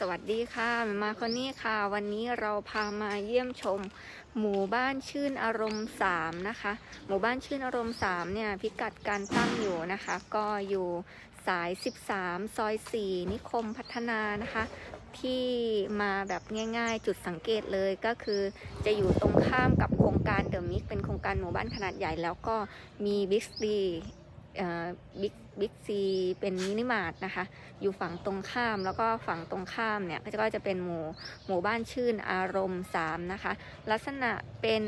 สวัสดีค่ะมาคนนี้ค่ะ วันนี้เราพามาเยี่ยมชม หมู่บ้านชื่นอารมณ์3นะคะ หมู่บ้านชื่นอารมณ์3เนี่ยพิกัดการตั้งอยู่นะคะ ก็อยู่สาย 13 ซอย 4 นิคมพัฒนานะคะ ที่มาแบบง่ายๆ จุดสังเกตเลยก็คือจะอยู่ตรงข้ามกับโครงการเดอะมิกเป็นโครงการหมู่บ้านขนาดใหญ่แล้วก็มีบิ๊กซีบิ๊ก บิ๊กซีเป็นมินิมาร์ทนะคะ อยู่ฝั่งตรงข้ามแล้วก็ฝั่งตรงข้ามเนี่ยก็จะเป็นหมู่หมู่บ้านชื่นอารมณ์ 3 นะคะ ลักษณะเป็น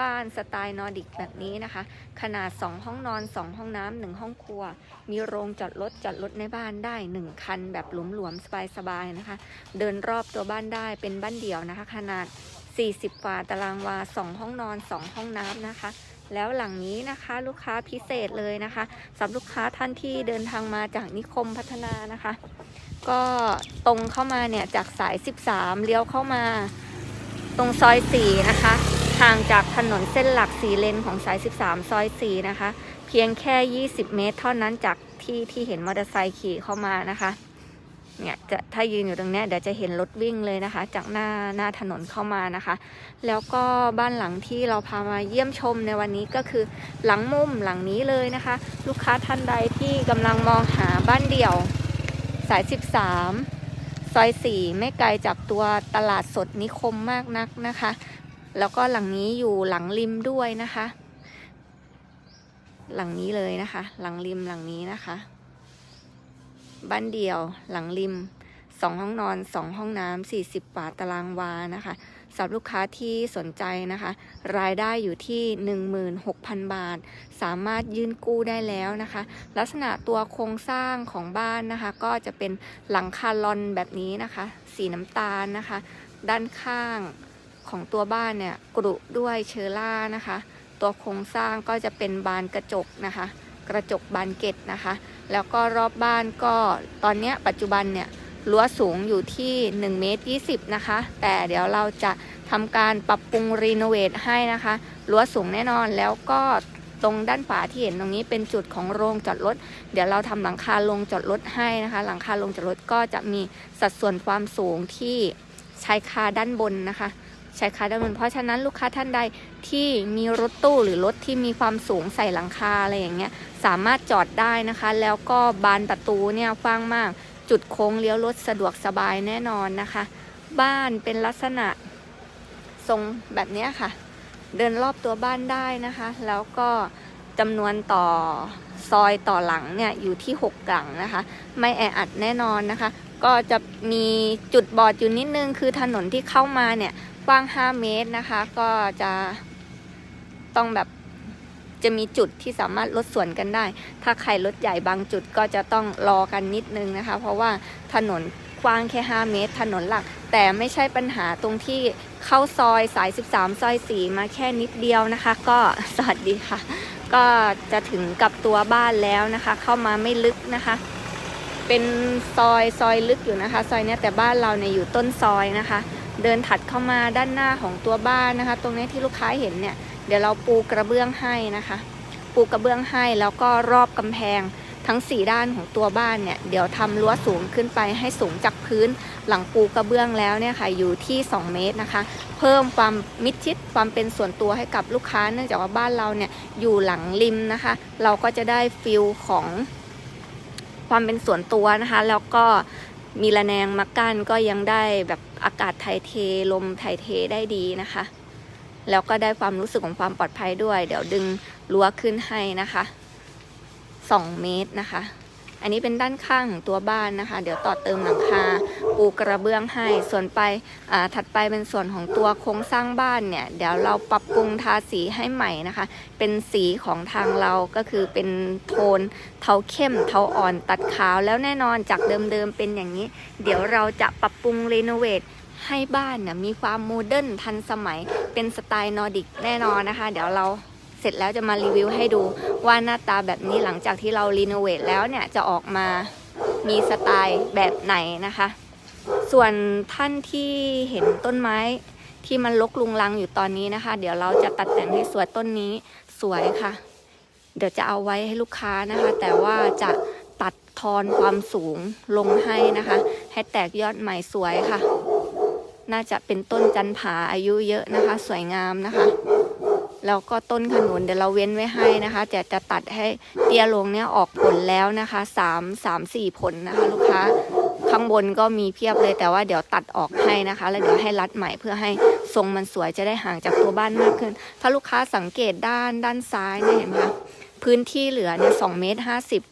บ้านสไตล์นอร์ดิกแบบนี้นะคะ ขนาด 2 ห้องนอน 2 ห้องน้ำหนึ่งห้องครัว มีโรงจอดรถจอดรถในบ้านได้ 1 คันแบบหลวมๆสบายๆนะคะ เดินรอบตัวบ้านได้เป็นบ้านเดี่ยวนะคะ ขนาด 40ฝาตารางวา 2 ห้องนอน 2 ห้องน้ำนะคะ แล้วหลังนี้นะคะลูกค้าพิเศษเลยนะคะสำหรับลูกค้าท่านที่เดินทางมาจากนิคมพัฒนานะคะ ก็ตรงเข้ามาเนี่ยจากสาย 13 เลี้ยวเข้ามาตรงซอย 4 นะคะห่างจากถนนเส้นหลัก4เลนของสาย 13 ซอย 4 นะคะ เพียงแค่ 20 เมตร เท่านั้นจากที่ที่เห็นมอเตอร์ไซค์ขี่เข้ามานะคะ เนี่ยจะถ้ายืนอยู่ตรงนี้เดี๋ยวจะเห็นรถวิ่งเลยนะคะ จากหน้าหน้าถนนเข้ามานะคะ แล้วก็บ้านหลังที่เราพามาเยี่ยมชมในวันนี้ก็คือหลังมุมหลังนี้เลยนะคะ ลูกค้าท่านใดที่กำลังมองหาบ้านเดี่ยวสาย 13 ซอย 4 ไม่ไกลจากตัวตลาดสดนิคมมากนักนะคะ แล้วก็หลังนี้อยู่หลังริมด้วยนะคะ หลังนี้เลยนะคะ หลังริมหลังนี้นะคะ บ้านเดี่ยว หลังริมสองห้องนอนสองห้องน้ำสี่สิบบาทตารางวานะคะสำหรับลูกค้าที่สนใจนะคะ รายได้อยู่ที่ 16,000 บาท สามารถยื่นกู้ได้แล้วนะคะ ลักษณะตัวโครงสร้างของบ้านนะคะ ก็จะเป็นหลังคาลอนแบบนี้นะคะ สีน้ำตาลนะคะ ด้านข้างของตัวบ้านเนี่ยกรุด้วยเชอร่านะคะ ตัวโครงสร้างก็จะเป็นบานกระจกนะคะ กระจกบานเกตนะคะ แล้วก็รอบบ้านก็ตอนนี้ปัจจุบันเนี่ยรั้วสูงอยู่ที่1เมตร20 นะคะ แต่เดี๋ยวเราจะทำการปรับปรุงรีโนเวทให้นะคะรั้วสูงแน่นอนแล้วก็ตรงด้านฝาที่เห็นตรงนี้เป็นจุดของโรงจอดรถ เดี๋ยวเราทำหลังคาลงจอดรถให้นะคะ หลังคาลงจอดรถก็จะมีสัดส่วนความสูงที่ชายคาด้านบนนะคะชายคาด้านบน เพราะฉะนั้นลูกค้าท่านใดที่มีรถตู้หรือรถที่มีความสูงใส่หลังคาอะไรอย่างเงี้ย สามารถจอดได้นะคะ แล้วก็บานประตูเนี่ยกว้างมาก จุดโค้งเลี้ยวรถสะดวกสบายแน่นอนนะคะ บ้านเป็นลักษณะทรงแบบนี้ค่ะ เดินรอบตัวบ้านได้นะคะ แล้วก็จำนวนต่อซอยต่อหลังเนี่ยอยู่ที่ 6 หลังนะคะ ไม่แออัดแน่นอนนะคะ ก็จะมีจุดบอดอยู่นิดนึง คือถนนที่เข้ามาเนี่ยกว้าง 5 เมตรนะคะ ก็จะต้องแบบ จะมีจุดที่สามารถลดส่วนกันได้ ถ้าใครรถใหญ่บางจุดก็จะต้องรอกันนิดนึงนะคะ เพราะว่าถนนกว้างแค่ 5 เมตร ถนนหลัก แต่ไม่ใช่ปัญหาตรงที่เข้าซอยสาย 13 ซอย 4 มาแค่นิดเดียวนะคะ ก็สวัสดีค่ะ ก็จะถึงกับตัวบ้านแล้วนะคะ เข้ามาไม่ลึกนะคะ เป็นซอยซอยลึกอยู่นะคะ ซอยเนี้ยแต่บ้านเราเนี่ยอยู่ต้นซอยนะคะ เดินถัดเข้ามาด้านหน้าของตัวบ้านนะคะ ตรงนี้ที่ลูกค้าเห็นเนี่ย เดี๋ยวเราปูกระเบื้องให้นะคะ ปูกระเบื้องให้แล้วก็รอบกำแพงทั้ง 4 ด้านของตัวบ้านเนี่ยเดี๋ยวทำรั้วสูงขึ้นไปให้สูงจากพื้นหลังปูกระเบื้องแล้วเนี่ยค่ะอยู่ที่ 2 เมตรนะคะ เพิ่มความมิดชิดความเป็นส่วนตัวให้กับลูกค้า เนื่องจากว่าบ้านเราเนี่ยอยู่หลังริมนะคะ เราก็จะได้ฟิลของความเป็นส่วนตัวนะคะ แล้วก็มีระแนงมากั้นก็ยังได้แบบอากาศถ่ายเทลมถ่ายเทได้ดีนะคะ แล้วก็ได้ความรู้สึกของความปลอดภัยด้วย เดี๋ยวดึงรั้วขึ้นให้นะคะ2เมตรนะคะ อันนี้เป็นด้านข้างของตัวบ้านนะคะ เดี๋ยวต่อเติมหลังคา ปูกระเบื้องให้ ส่วนไปอ่าถัดไปเป็นส่วนของตัวโครงสร้างบ้านเนี่ย เดี๋ยวเราปรับปรุงทาสีให้ใหม่นะคะ เป็นสีของทางเราก็คือเป็นโทนเทาเข้ม เทาอ่อนตัดขาวแล้วแน่นอนจากเดิมๆเป็นอย่างนี้ เดี๋ยวเราจะปรับปรุงรีโนเวท ให้บ้านเนี่ยมีความโมเดิร์นทันสมัยเป็นสไตล์นอร์ดิกแน่นอนนะคะ เดี๋ยวเราเสร็จแล้วจะมารีวิวให้ดูว่าหน้าตาแบบนี้หลังจากที่เรารีโนเวทแล้วเนี่ยจะออกมามีสไตล์แบบไหนนะคะ ส่วนท่านที่เห็นต้นไม้ที่มันลกลุงลังอยู่ตอนนี้นะคะ เดี๋ยวเราจะตัดแต่งให้สวยต้นนี้สวยค่ะ เดี๋ยวจะเอาไว้ให้ลูกค้านะคะ แต่ว่าจะตัดทอนความสูงลงให้นะคะ ให้แตกยอดใหม่สวยค่ะ น่าจะเป็นต้นจันผาอายุเยอะนะคะ สวยงามนะคะแล้วก็ต้นขนุนเดี๋ยวเราเว้นไว้ให้นะคะแต่จะตัดให้เตี้ยลงเนี่ยออกผลแล้วนะคะสามสามสี่ผลนะคะ ลูกค้าข้างบนก็มีเพียบเลยแต่ว่าเดี๋ยวตัดออกให้นะคะ แล้วเดี๋ยวให้รัดใหม่เพื่อให้ทรงมันสวยจะได้ห่างจากตัวบ้านมากขึ้น ถ้าลูกค้าสังเกตด้านด้านซ้ายเนี่ยเห็นไหมคะพื้นที่เหลือเนี่ยสองเมตรห้าสิบ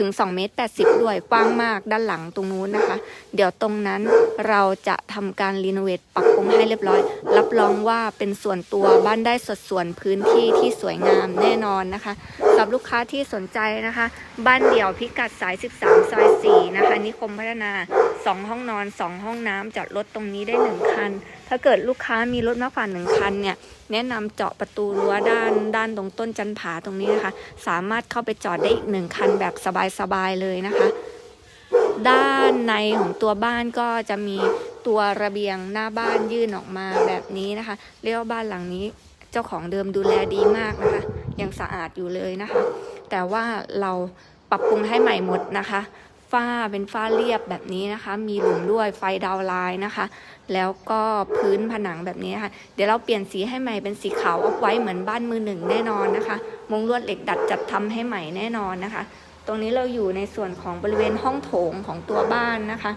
ถึง2เมตร80 ด้วยกว้างมากด้านหลังตรงนู้นนะคะ เดี๋ยวตรงนั้นเราจะทำการรีโนเวทปรับปรุงให้เรียบร้อย รับรองว่าเป็นส่วนตัวบ้านได้สดส่วนพื้นที่ที่สวยงามแน่นอนนะคะสำหรับลูกค้าที่สนใจนะคะ บ้านเดี่ยวพิกัดสาย 13 ซอย 4 นะคะ นิคมพัฒนา 2 ห้องนอน 2 ห้องน้ำจอดรถตรงนี้ได้ 1 คัน ถ้าเกิดลูกค้ามีรถมากกว่า1คันเนี่ยแนะนำเจาะประตูรั้วด้านด้านตรงต้นจันผาตรงนี้นะคะ สามารถเข้าไปจอดได้อีกหนึ่งคันแบบสบายๆเลยนะคะ ด้านในของตัวบ้านก็จะมีตัวระเบียงหน้าบ้านยื่นออกมาแบบนี้นะคะ เรียกว่าบ้านหลังนี้เจ้าของเดิมดูแลดีมากนะคะ ยังสะอาดอยู่เลยนะคะ แต่ว่าเราปรับปรุงให้ใหม่หมดนะคะ ฝ้าเป็นฝ้าเรียบแบบนี้นะคะ มีหลุมด้วยไฟดาวไลน์นะคะ แล้วก็พื้นผนังแบบนี้ค่ะ เดี๋ยวเราเปลี่ยนสีให้ใหม่เป็นสีขาวเอาไว้เหมือนบ้านมือหนึ่งแน่นอนนะคะมุงลวดเหล็กดัดจัดทำให้ใหม่แน่นอนนะคะ ตรงนี้เราอยู่ในส่วนของบริเวณห้องโถงของตัวบ้านนะคะ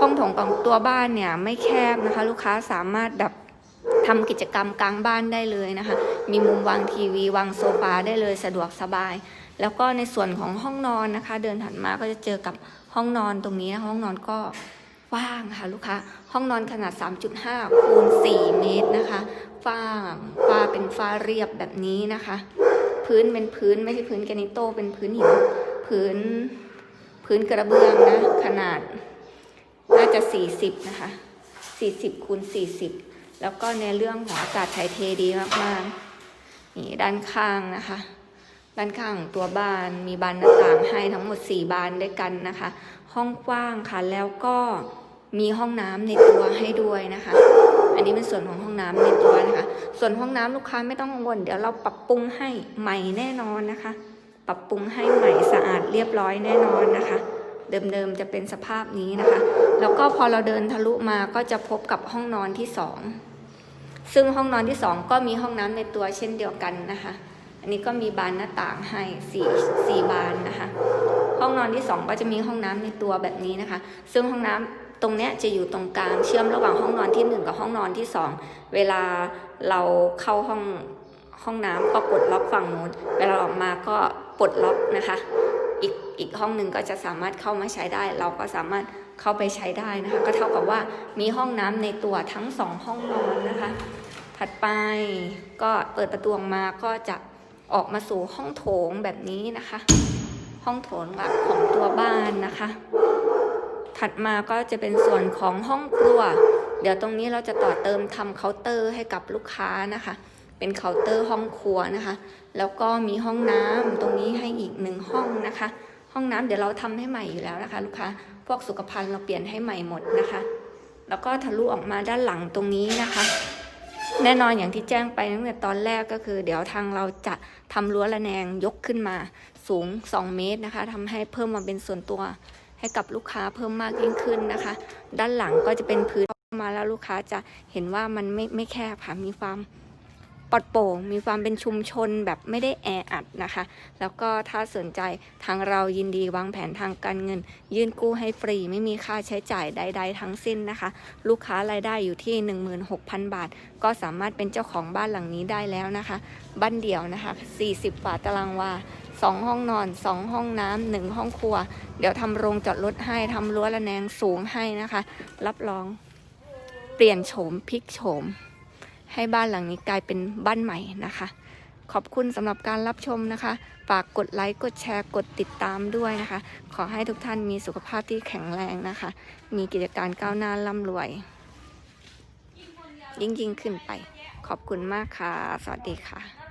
ห้องโถงของตัวบ้านเนี่ยไม่แคบนะคะ ลูกค้าสามารถแบบ ทำกิจกรรมกลางบ้านได้เลยนะคะ มีมุมวางทีวี วางโซฟาได้เลยสะดวกสบาย แล้วก็ในส่วนของห้องนอนนะคะ เดินถัดมาก็จะเจอกับห้องนอนตรงนี้นะห้องนอนก็ว่างค่ะลูกค้า ห้องนอนขนาด 3.5 คูณ 4 เมตรนะคะฝ้าฝ้าเป็นฝ้าเรียบแบบนี้นะคะ พื้นเป็นพื้นไม่ใช่พื้นแกนิโตเป็นพื้นหินพื้นพื้นกระเบื้องนะ ขนาดน่าจะ 40 นะคะ 40คูณ40 แล้วก็ในเรื่องของอากาศถ่ายเทดีมากๆนี่ด้านข้างนะคะ ด้านข้างตัวบ้านมีบานหน้าต่างให้ทั้งหมด 4 บานด้วยกันนะคะ ห้องกว้างค่ะแล้วก็มีห้องน้ำในตัวให้ด้วยนะคะ อันนี้เป็นส่วนของห้องน้ำในตัวนะคะ ส่วนห้องน้ำลูกค้าไม่ต้องกังวล เดี๋ยวเราปรับปรุงให้ใหม่แน่นอนนะคะ ปรับปรุงให้ใหม่สะอาดเรียบร้อยแน่นอนนะคะ เดิมๆจะเป็นสภาพนี้นะคะ แล้วก็พอเราเดินทะลุมาก็จะพบกับห้องนอนที่สอง ซึ่งห้องนอนที่สองก็มีห้องน้ำในตัวเช่นเดียวกันนะคะ อันนี้ก็มีบานหน้าต่างให้สี่สี่บานนะคะ ห้องนอนที่สองก็จะมีห้องน้ำในตัวแบบนี้นะคะ ซึ่งห้องน้ำตรงเนี้ยจะอยู่ตรงกลางเชื่อมระหว่างห้องนอนที่หนึ่งกับห้องนอนที่สองเวลาเราเข้าห้องห้องน้ำก็ปลดล็อกฝั่งนู้นเวลาออกมาก็ปลดล็อกนะคะ อีกอีกห้องหนึ่งก็จะสามารถเข้ามาใช้ได้ เราก็สามารถ เข้าไปใช้ได้นะคะ ก็เท่ากับว่ามีห้องน้ำในตัวทั้งสองห้องนอนนะคะ ถัดไปก็เปิดประตูออกมาก็จะออกมาสู่ห้องโถงแบบนี้นะคะ ห้องโถงหลักของตัวบ้านนะคะ ถัดมาก็จะเป็นส่วนของห้องครัว เดี๋ยวตรงนี้เราจะต่อเติมทำเคาน์เตอร์ให้กับลูกค้านะคะ เป็นเคาน์เตอร์ห้องครัวนะคะ แล้วก็มีห้องน้ำตรงนี้ให้อีกหนึ่งห้องนะคะ ห้องน้ำเดี๋ยวเราทำให้ใหม่อยู่แล้วนะคะ ลูกค้าพวกสุขภัณฑ์เราเปลี่ยนให้ใหม่หมดนะคะ แล้วก็ทะลุออกมาด้านหลังตรงนี้นะคะ แน่นอนอย่างที่แจ้งไปตั้งแต่ตอนแรกก็คือ เดี๋ยวทางเราจะทำรั้วระแนงยกขึ้นมาสูง 2 เมตรนะคะทำให้เพิ่มมาเป็นส่วนตัวให้กับลูกค้าเพิ่มมากยิ่งขึ้นนะคะ ด้านหลังก็จะเป็นพื้นมาแล้วลูกค้าจะเห็นว่ามันไม่ไม่แคบค่ะมีความ ปลอดโปร่งมีความเป็นชุมชนแบบไม่ได้แออัดนะคะ แล้วก็ถ้าสนใจทางเรายินดีวางแผนทางการเงิน ยื่นกู้ให้ฟรี ไม่มีค่าใช้จ่ายใด ๆ ทั้งสิ้นนะคะ ลูกค้ารายได้อยู่ที่ 16,000 บาท ก็สามารถเป็นเจ้าของบ้านหลังนี้ได้แล้วนะคะ บ้านเดี่ยวนะคะ 40กว่าตารางวา2ห้องนอน2ห้องน้ำหนึ่งห้องครัว เดี๋ยวทำโรงจอดรถให้ทำรั้วระแนงสูงให้นะคะ รับรอง เปลี่ยนโฉมพลิกโฉม ให้บ้านหลังนี้กลายเป็นบ้านใหม่นะคะ ขอบคุณสำหรับการรับชมนะคะ ฝากกดไลค์กดแชร์กดติดตามด้วยนะคะ ขอให้ทุกท่านมีสุขภาพที่แข็งแรงนะคะ มีกิจการก้าวหน้าร่ำรวย ยิ่งยิ่งขึ้นไป ขอบคุณมากค่ะ สวัสดีค่ะ